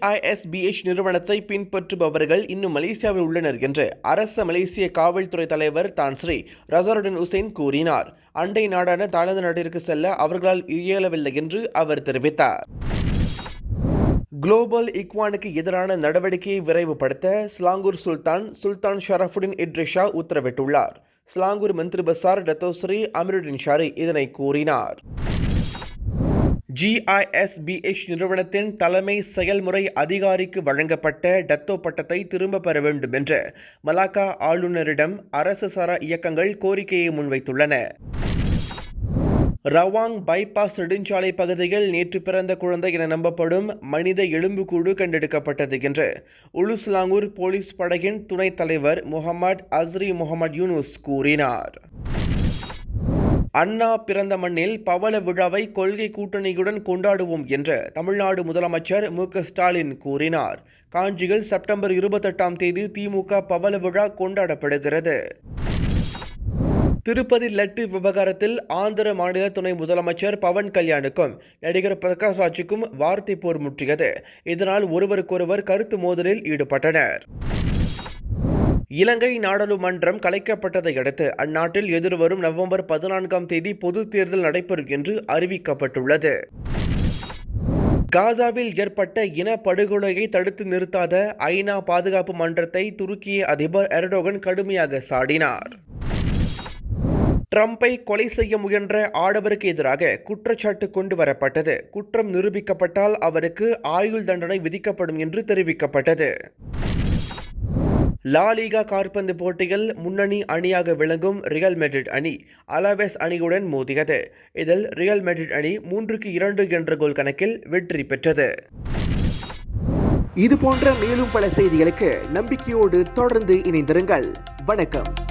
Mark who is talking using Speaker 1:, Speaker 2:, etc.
Speaker 1: ஜிஐஎஸ்பிஎச் நிறுவனத்தை பின்பற்றுபவர்கள் இன்னும் மலேசியாவில் உள்ளனர் என்று அரச மலேசிய காவல்துறை தலைவர் தான் ஸ்ரீ ரசருடன் உசேன் கூறினார். அண்டை நாடான தாய்லாந்து நாட்டிற்கு செல்ல அவர்களால் இயலவில்லை என்று அவர் தெரிவித்தார். குளோபல் இக்வானுக்கு எதிரான நடவடிக்கையை விரைவுபடுத்த ஸ்லாங்கூர் சுல்தான் சுல்தான் ஷரஃபுடின் இட்ரிஷா உத்தரவிட்டுள்ளார். ஸ்லாங்கூர் மந்திரி பசார் டத்தோஸ்ரீ அமிருடின் ஷாரி இதனை கூறினார். ஜிஐஎஸ்பிஎச் நிறுவனத்தின் தலைமை செயல்முறை அதிகாரிக்கு வழங்கப்பட்ட டத்தோ பட்டத்தை திரும்ப பெற வேண்டும் என்று மலாக்கா ஆளுநரிடம் அரசு சாரா இயக்கங்கள் கோரிக்கையை முன்வைத்துள்ளன. ரவாங் பைபாஸ் நெடுஞ்சாலை பகுதியில் நேற்று பிறந்த குழந்தை என நம்பப்படும் மனித எலும்புக்கூடு கண்டெடுக்கப்பட்டது என்று உலுஸ்லாங்கூர் போலீஸ் படையின் துணைத் தலைவர் முகமது அஸ்ரி முகமது யூனுஸ் கூறினார். அண்ணா பிறந்த மண்ணில் பவள விழாவை கொள்கை கூட்டணியுடன் கொண்டாடுவோம் என்று தமிழ்நாடு முதலமைச்சர் மு ஸ்டாலின் கூறினார். காஞ்சியில் செப்டம்பர் இருபத்தெட்டாம் தேதி திமுக பவள விழா கொண்டாடப்படுகிறது. திருப்பதி லட்டு விவகாரத்தில் ஆந்திர மாநில துணை முதலமைச்சர் பவன் கல்யாணுக்கும் நடிகர் பிரகாஷ் ராஜுக்கும் வார்த்தை போர் முற்றியது. இதனால் ஒருவருக்கொருவர் கருத்து மோதலில் ஈடுபட்டனர். இலங்கை நாடாளுமன்றம் கலைக்கப்பட்டதை அடுத்து அந்நாட்டில் எதிர்வரும் நவம்பர் பதினான்காம் தேதி பொது தேர்தல் நடைபெறும் என்று அறிவிக்கப்பட்டுள்ளது. காசாவில் ஏற்பட்ட இனப்படுகொலையை தடுத்து நிறுத்தாத ஐநா பாதுகாப்பு மன்றத்தை துருக்கிய அதிபர் எர்டோகன் கடுமையாக சாடினார். ட்ரம்பை கொலை செய்ய முயன்ற ஆடவருக்கு எதிராக குற்றச்சாட்டு கொண்டு வரப்பட்டது. குற்றம் நிரூபிக்கப்பட்டால் அவருக்கு ஆயுள் தண்டனை விதிக்கப்படும் என்று தெரிவிக்கப்பட்டது. லாலிகா கார்பந்து போட்டியில் முன்னணி அணியாக விளங்கும் ரியல் மெட்ரிட் அணி அலாவேஸ் அணியுடன் மோதியது. இதில் ரியல் மெட்ரிட் அணி மூன்றுக்கு இரண்டு என்ற கோல் கணக்கில் வெற்றி பெற்றது.
Speaker 2: இது போன்ற மேலும் பல செய்திகளுக்கு நம்பிக்கையோடு தொடர்ந்து இணைந்திருங்கள். வணக்கம்.